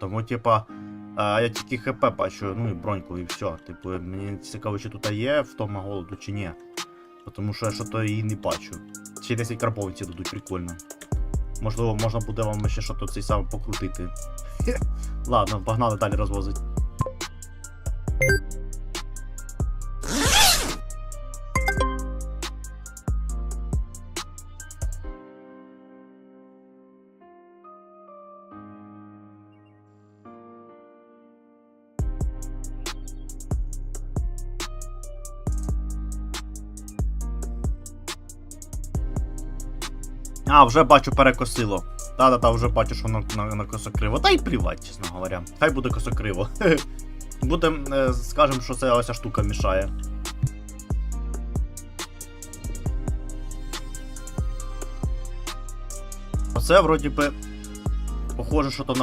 Тому, типа, я тільки ХП бачу, ну і броньку, і все. Типу, мені цікаво, чи тут є втома голоду, чи ні. Тому що я що то її не бачу. Ще 10 карбованців дадуть, прикольно. Можливо, можна буде вам ще що-то цей сам покрутити. Ладно, погнали далі розвозить. А, вже бачу перекосило. Та-та-та, вже бачу, що на, на, на косокриво. Та й плівать, чесно говоря. Хай буде косокриво. Будем, е, скажем, що це ось штука мішає. Оце вроді би. Похоже, що то на